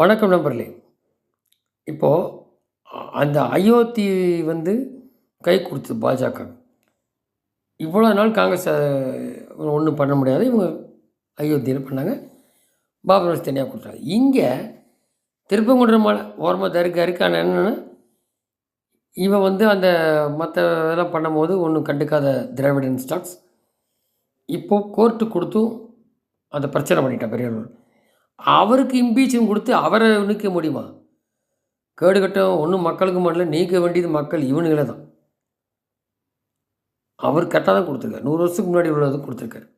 வணக்கம் நண்பர்களே. இப்போது அந்த அயோத்தி வந்து கை கொடுத்தது பாஜக. இவ்வளோ நாள் காங்கிரஸ் ஒன்றும் பண்ண முடியாது. இவங்க அயோத்தியில் பண்ணாங்க? பாபர் தனியாக கொடுத்தாங்க இங்கே திருப்பங்குன்ற மலை ஓரமாக தருக்கு ஆனால் என்னென்னா இவன் வந்து அந்த மற்ற இதெல்லாம் பண்ணும்போது ஒன்றும் கண்டுக்காத திராவிடன் ஸ்டாக்ஸ். இப்போது கோர்ட்டு கொடுத்தும் அந்த பிரச்சனை பண்ணிட்டான் பெரியவர்கள். அவருக்கு இம்பீச்சும் கொடுத்து அவரை நிற்க முடியுமா? கேடு கட்டம் ஒன்றும் மக்களுக்கு மட்டும் நீக்க வேண்டியது மக்கள் இவனுங்களே தான். அவர் கரெக்டாக தான் கொடுத்துருக்காரு. நூறு வருஷத்துக்கு முன்னாடி உள்ளது கொடுத்துருக்காரு.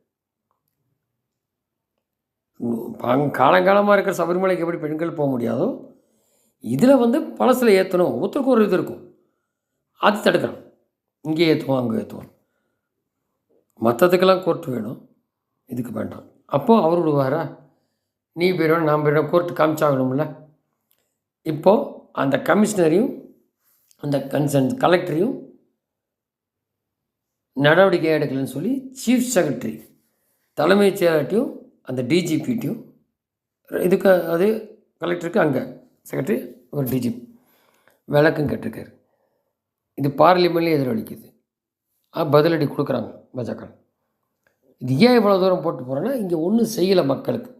பாங்க- காலங்காலமாக இருக்கிற சபரிமலைக்கு எப்படி பெண்கள் போக முடியாதோ இதில் வந்து பழசில் ஏற்றணும் ஒருத்தருக்கு ஒரு இது இருக்கும். அது தடுக்கிறான் இங்கே ஏற்றுவோம் அங்கே ஏற்றுவோம் மற்றதுக்கெல்லாம் கோர்ட் வேணும். இதுக்கு வேண்டாம். அப்போது அவர் விடுவாரா? நீ போயிடும் நான் போயிடும் கோர்ட்டு காமிச்சாகணும்ல. இப்போது அந்த கமிஷனரையும் அந்த கன்சர்ன் கலெக்டரையும் நடவடிக்கை எடுக்கலைன்னு சொல்லி சீஃப் செக்ரட்டரி தலைமைச் செயலாட்டியும் அந்த டிஜிபிட்டையும் இதுக்கு அது கலெக்டருக்கு அங்கே செக்ரட்டரி ஒரு டிஜிபி விளக்கம் கேட்டிருக்காரு. இது பார்லிமெண்ட்லேயும் எதிரொலிக்குது. ஆ பதிலடி கொடுக்குறாங்க பாஜக இது ஏன் இவ்வளோ தூரம் போட்டு போகிறேன்னா இங்கே ஒன்றும் செய்யலை மக்களுக்கு.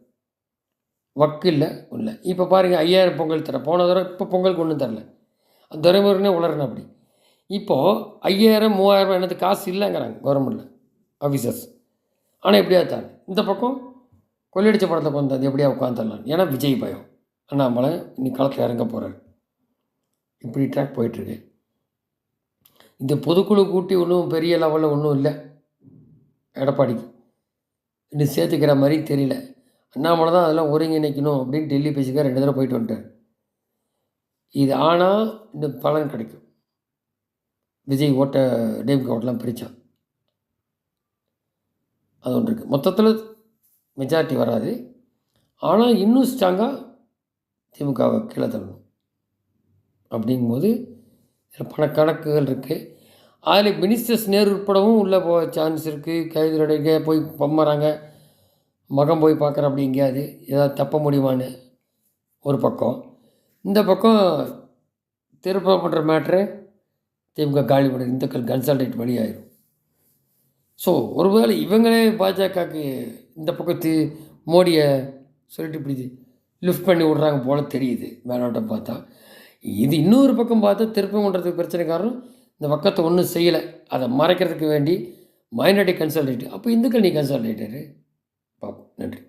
வக்கு இல்லை இல்லை இப்போ பாருங்கள் ஐயாயிரம் பொங்கல் தர போன தடவை இப்போ பொங்கலுக்கு ஒன்றும் தரல. துறைமுருகனே உளறணும் அப்படி. இப்போது ஐயாயிரம் மூவாயிரம் என்னது காசு இல்லைங்கிறாங்க கவர்மெண்ட்டில் ஆஃபீஸர்ஸ் ஆனால் எப்படியா தான்? இந்த பக்கம் கொள்ளையடிச்ச படத்தை கொண்டு வந்து எப்படியா உட்காந்துடலாம் ஏன்னா விஜய் பயம். அண்ணாமலை இன்னைக்கு காலத்தில் இறங்க போகிறார் இப்படி ட்ராக் போயிட்டுருக்கு இந்த பொதுக்குழு கூட்டி ஒன்றும் பெரிய லெவலில் ஒன்றும் இல்லை. எடப்பாடிக்கு. இன்னும் சேர்த்துக்கிற மாதிரி தெரியல. அண்ணாமலை தான் அதெல்லாம் ஒருங்கிணைக்கணும் அப்படின்னு டெல்லி பேசிக்க ரெண்டு தடவை போயிட்டு வந்துட்டார். இது ஆனால் இந்த பலன் கிடைக்கும். விஜய் ஓட்ட டேம்க்கு ஓட்டெலாம் பிரித்தான் அது ஒன்று இருக்குது மொத்தத்தில் மெஜாரிட்டி வராது. ஆனால் இன்னும் ஸ்ட்ராங்காக திமுகவை கீழே தள்ளணும். அப்படிங்கும்போது இதில் கணக்குகள் இருக்குது அதில் மினிஸ்டர்ஸ் நேரு உட்படவும் உள்ளே போக சான்ஸ் இருக்குது கைது நடக்க போய் பம்மறாங்க. மகன் போய் பார்க்குற அப்படி எங்கேயாவது ஏதாவது தப்ப முடியுமான்னு ஒரு பக்கம். இந்த பக்கம் திருப்பம் பண்ணுற மேட்ரு திமுக காலி பண்ண இந்துக்கள் கன்சல்டேட் வழியாயிரும் ஸோ ஒருவேளை இவங்களே பாஜகவுக்கு இந்த பக்கத்து மோடியை சொல்லிட்டு இப்படி லிஃப்ட் பண்ணி விட்றாங்க போல் தெரியுது மேலோட்டம் பார்த்தா. இது இன்னொரு பக்கம் பார்த்தா திருப்பம் பண்ணுறதுக்கு பிரச்சனை காரணம் இந்த பக்கத்தை ஒன்றும் செய்யலை. அதை மறைக்கிறதுக்கு வேண்டி மைனாரிட்டி கன்சல்டேட்டு அப்போ இந்துக்கள் நீ கன்சல்டேட்டரு nyt